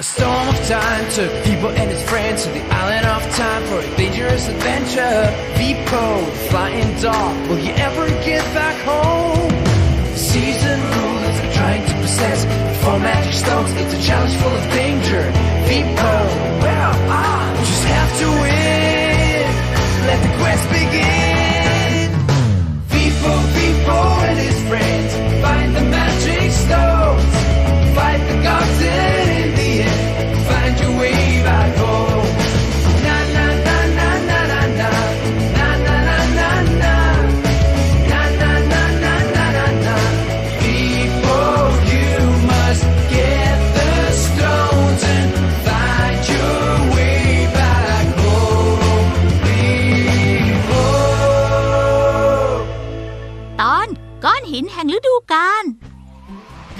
A storm of time took people and his friends to the island of time for a dangerous adventure. V-Pro, flying dog, will you ever get back home? Season rulers are trying to possess four magic stones. It's a challenge full of danger. V-Pro, well, ah, just have to win. Let the quest begin.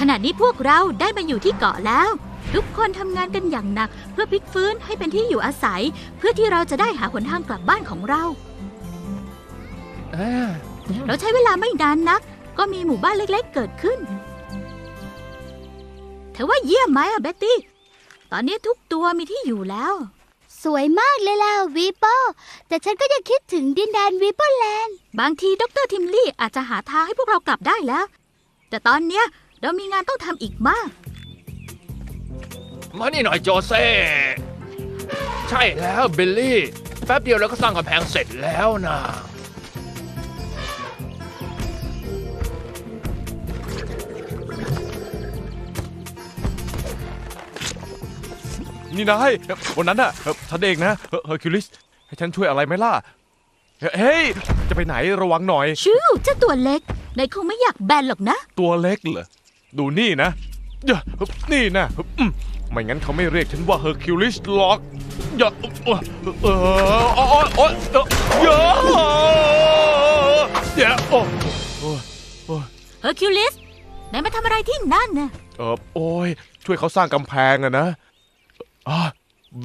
ณะนี้พวกเราได้มาอยู่ที่เกาะแล้ว ทุกคนทำงานกันอย่างหนัก เพื่อพลิกฟื้นให้เป็นที่อยู่อาศัย เพื่อที่เราจะได้หาหนทางกลับบ้านของเราเราใช้เวลาไม่นานนัก ก็มีหมู่บ้านเล็กๆเกิดขึ้นเธอว่าเยี่ยมไหมอะเบ็ตตี้ ตอนนี้ทุกตัวมีที่อยู่แล้ว สวยมากเลยล่ะวีโปแต่ฉันก็ยังคิดถึงดินแดนวีโปแลนด์บางทีดรทิมลี่อาจจะหาทางให้พวกเรากลับได้แล้ว แต่ตอนเนี้ย เรามีงานต้องทำอีกมาก มานี่หน่อยโจเซ่ ใช่แล้วบิลลี่ แป๊บเดียวเราก็สร้างกำแพงเสร็จแล้วนะนี่นายวันนั้นน่ะฉันเองนะเฮอร์คิวลิส ให้ฉันช่วยอะไรไหมล่ะเฮ้ย จะไปไหนระวังหน่อย ชิวเจ้าตัวเล็กนายคงไม่อยากแบนหรอกนะ ตัวเล็กเหรอ ดูนี่นะอย่านี่นะอืมไม่งั้นเขาไม่เรียกฉันว่าเฮอร์คิวลิสหรอกอย่าเออเออโอ้โอ้เยอะอย่าโอ้เฮอร์คิวลิสนายมาทำอะไรที่นั่นน่ะเออโอ้ยช่วยเขาสร้างกำแพงอะนะอ่า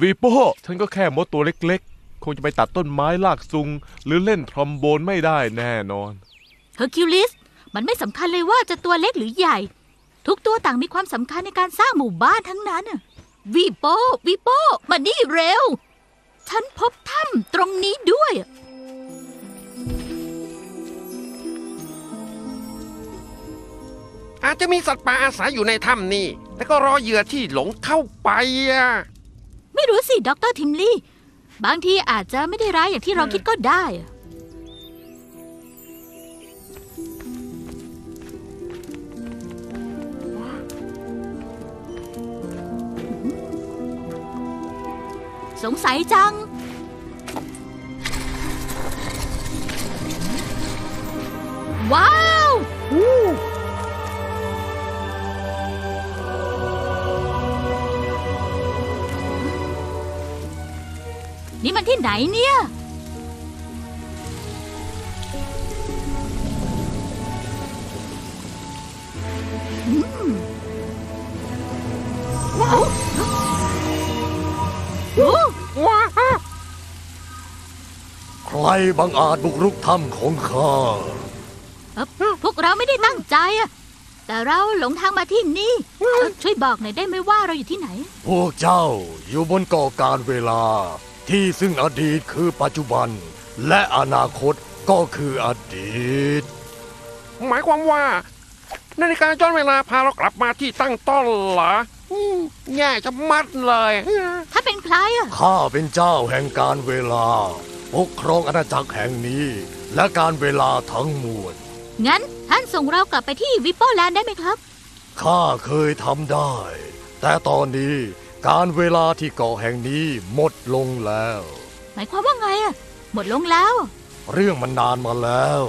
วีโป้ฉันก็แค่มดตัวเล็กๆ คงจะไปตัดต้นไม้ลากซุง หรือเล่นทรอมโบนไม่ได้แน่นอน เฮอร์คิวลิส มันไม่สำคัญเลยว่าจะตัวเล็กหรือใหญ่ ทุกตัวต่างมีความสำคัญในการสร้างหมู่บ้านทั้งนั้นน่ะวีโป้วีโป้มานี่เร็ว ฉันพบถ้ำตรงนี้ด้วย อาจจะมีสัตว์ป่าอาศัยอยู่ในถ้ำนี่ แล้วก็รอเหยื่อที่หลงเข้าไปอะไม่รู้สิด็อกเตอร์ทิมลี่ บางทีอาจจะไม่ได้ร้ายอย่างที่เราคิดก็ได้อะ สงสัยจัง ว้าวนี่มันที่ไหนเนี่ย บังอาจบุกรุกถ้ำของข้า เอ่อพวกเราไม่ได้ตั้งใจอะแต่เราหลงทางมาที่นี่เอ่อช่วยบอกหน่อยได้ไหมว่าเราอยู่ที่ไหน พวกเจ้าอยู่บนเกาะการเวลา ที่ซึ่งอดีตคือปัจจุบัน และอนาคตก็คืออดีต หมายความว่า นาฬิกาย้อนเวลาพาเรากลับมาที่ตั้งต้นเหรออืมแย่จะมัดเลย ถ้าเป็นใครอะ ข้าเป็นเจ้าแห่งการเวลา ปกครองอาณาจักรแห่งนี้ และการเวลาทั้งมวล งั้นท่านส่งเรากลับไปที่วิปโปแลนด์ได้ไหมครับ ข้าเคยทำได้ แต่ตอนนี้การเวลาที่เกาะแห่งนี้หมดลงแล้ว หมายความว่าไงอะหมดลงแล้ว เรื่องมันนานมาแล้ว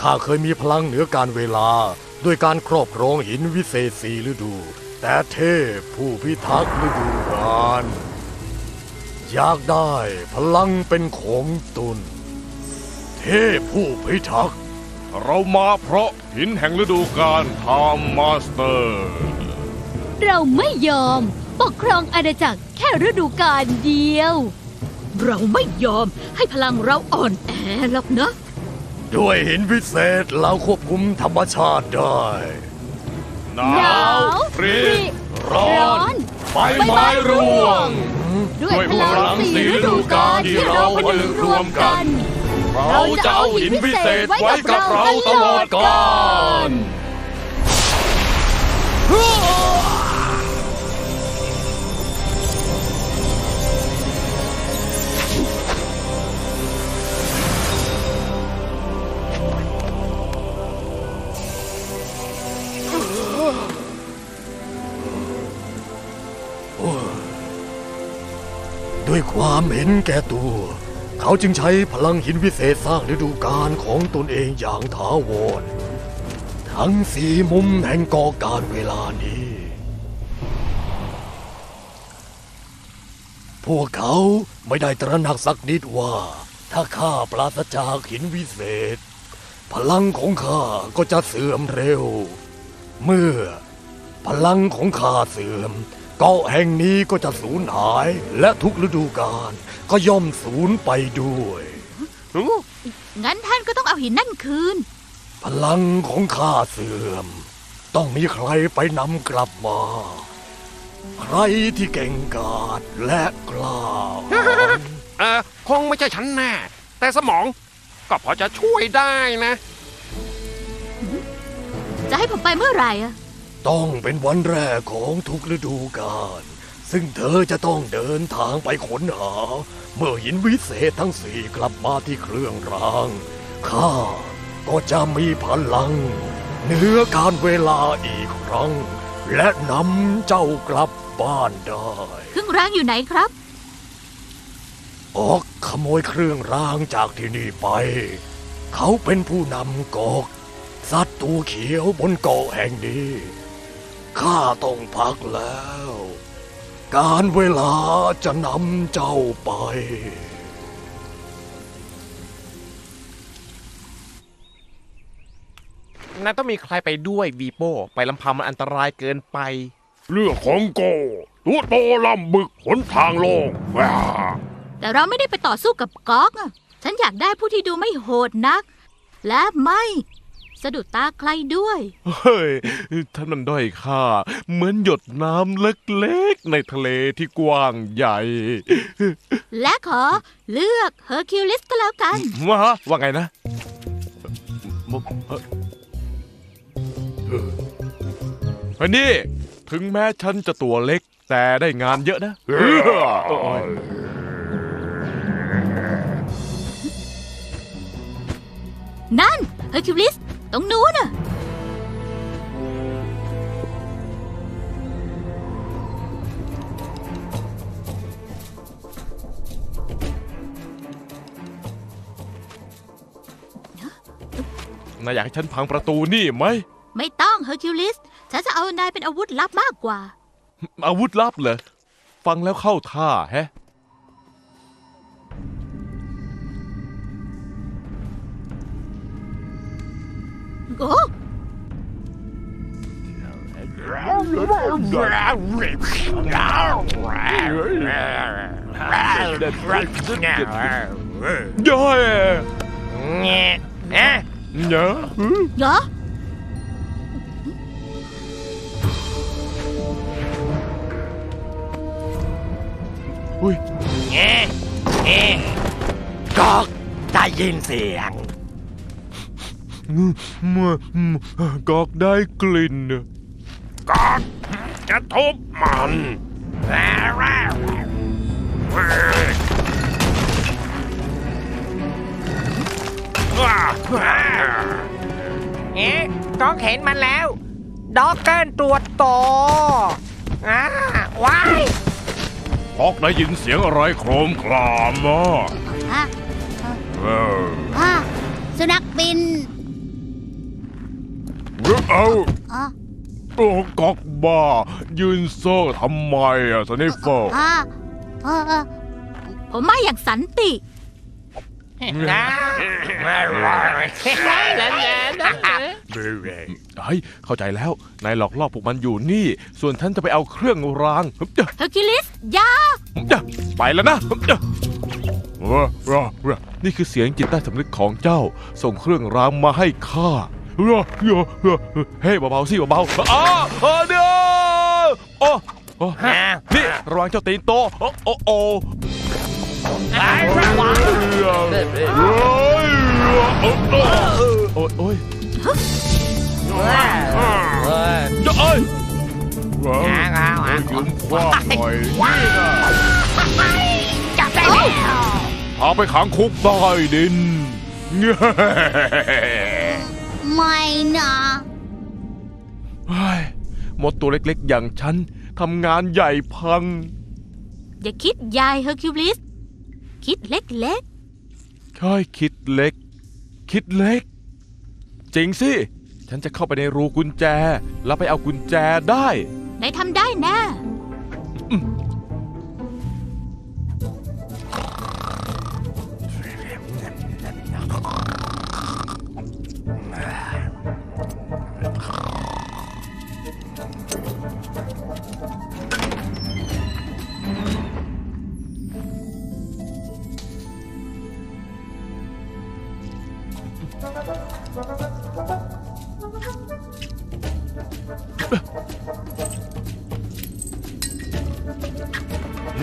ข้าเคยมีพลังเหนือการเวลาด้วยการครอบครองหินวิเศษสีฤดู แต่เทพผู้พิทักษ์ฤดูกาล อยากได้พลังเป็นของตนเทพผู้พิทักษ์เรามาเพราะหินแห่งฤดูกาลไทม์มาสเตอร์ เราไม่ยอม ปกครองอาณาจักรแค่ฤดูกาลเดียว เราไม่ยอมให้พลังเราอ่อนแอหรอกนะ ด้วยหินวิเศษเราควบคุมธรรมชาติได้หนาหนาววฟรีร้อนใบไม้ร่วง ด้วยพลังสีฤดูกาลที่เราผนึกรวมกัน เราจะเอาหินพิเศษไว้กับเราตลอดกาล ด้วยความเห็นแก่ตัว เขาจึงใช้พลังหินวิเศษสร้างฤดูกาลของตนเองอย่างถาวร ทั้งสีมุมแห่งกอการเวลานี้ พวกเขาไม่ได้ตระหนักสักนิดว่า ถ้าข้าปราศจากหินวิเศษ พลังของข้าก็จะเสื่อมเร็ว เมื่อพลังของข้าเสื่อม เกาะแห่งนี้ก็จะสูญหาย และทุกฤดูกาลก็ย่อมสูญไปด้วย งั้นท่านก็ต้องเอาหินนั่นคืน พลังของข้าเสื่อม ต้องมีใครไปนำกลับมา ใครที่เก่งกาจและกล้าหาญเออคงไม่ใช่ฉันแน่ แต่สมองก็พอจะช่วยได้นะ จะให้ผมไปเมื่อไหร่อะ ต้องเป็นวันแรกของทุกฤดูกาล ซึ่งเธอจะต้องเดินทางไปค้นหา เมื่อหินวิเศษทั้งสี่กลับมาที่เครื่องราง ข้าก็จะมีพลังเหนือการเวลาอีกครั้ง และนำเจ้ากลับบ้านได้ เครื่องรางอยู่ไหนครับ ออกขโมยเครื่องรางจากที่นี่ไป เขาเป็นผู้นำกอกสัตว์ตัวเขียวบนเกาะแห่งนี้ ข้าต้องพักแล้ว การเวลาจะนำเจ้าไป นายต้องมีใครไปด้วยวีโป้ไปลำพังมันอันตรายเกินไป เรื่องของโกตัวโตลำบึกหนทางโลงว้าแต่เราไม่ได้ไปต่อสู้กับก๊อกอะฉันอยากได้ผู้ที่ดูไม่โหดนัก และไม่ สะดุดตาใครด้วย เฮ้ยท่านมันด้อยค่า เหมือนหยดน้ำเล็กๆ ในทะเลที่กว้างใหญ่ และขอเลือกเฮอร์คิวลิสก็แล้วกันว่าว่าไงนะมุเอ่อเอออันนี้ถึงแม้ฉันจะตัวเล็กแต่ได้งานเยอะนะนั่นเฮอร์คิวลิส ตรงนู้นน่ะ นายอยากให้ฉันพังประตูนี่ไหม ไม่ต้องเฮอร์คิวลิส ฉันจะเอานายเป็นอาวุธลับมากกว่า อาวุธลับเหรอ ฟังแล้วเข้าท่าแฮะ โอ้ย่อยแง่น กอกได้กลิ่นกากจะทุบมันเอ๊ะก็เห็นมันแล้ว ด็อกเกิลตัวโตอ่าว้ายพอกได้ยินเสียงอะไรโครมครามอะอะเอออะสุนัขบิน เอาอ๋อโอ้กอกบ้า ยืนโซ่ทำไมอะสนิฟเฟอร์อะเออเออผมมาอย่างสันติ นะเฮ้ยเข้าใจแล้ว นายหลอกล่อพวกมันอยู่นี่ ส่วนฉันจะไปเอาเครื่องรางเจ้าเฮอร์คิวลิสอยาเจ้าไปแล้วนะเจ้าว้าว้าว้านี่คือเสียงจิตใต้สำนึกของเจ้า ส่งเครื่องรางมาให้ข้าว้าว้าว้า เฮ้ยเบาๆสิเบาๆอ้าเออเดี๋ยวโอ้โอ้นี่ระวังเจ้าตีนโตโอ้โอ้โอ้ไอ้ระวังโอ้ยโอ้ยโอ้ยจะเอ้ยว้าวยืนคว้างหน่อยนี่นะจับได้แล้วเอาไปขังคุกใต้ดิน ไม่นะเฮ้ยมดตัวเล็กๆ อย่างฉันทำงานใหญ่พัง อย่าคิดใหญ่เฮอร์คิวลิส คิดเล็กใช่คิดเล็ก คิดเล็ก จริงสิ ฉันจะเข้าไปในรูกุญแจ แล้วไปเอากุญแจได้ๆนายทำได้แน่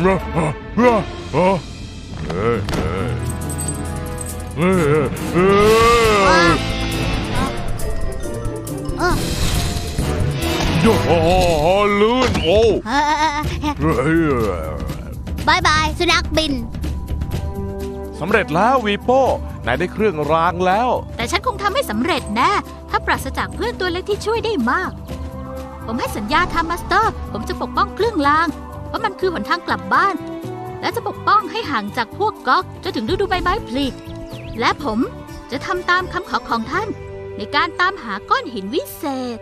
โอ้โหลื่นโอ้บายบาย สุนัขบิน สำเร็จแล้ววีโป้นายได้เครื่องรางแล้ว แต่ฉันคงทำไม่สำเร็จแน่ถ้าปราศจากเพื่อนตัวเล็กที่ช่วยได้มาก ผมให้สัญญาทำมาสเตอร์ ผมจะปกป้องเครื่องราง ว่ามันคือหนทางกลับบ้าน และจะปกป้องให้ห่างจากพวกก๊อกจนถึงฤดูใบไม้ผลิและผมจะทำตามคำขอของท่าน ในการตามหาก้อนหินวิเศษ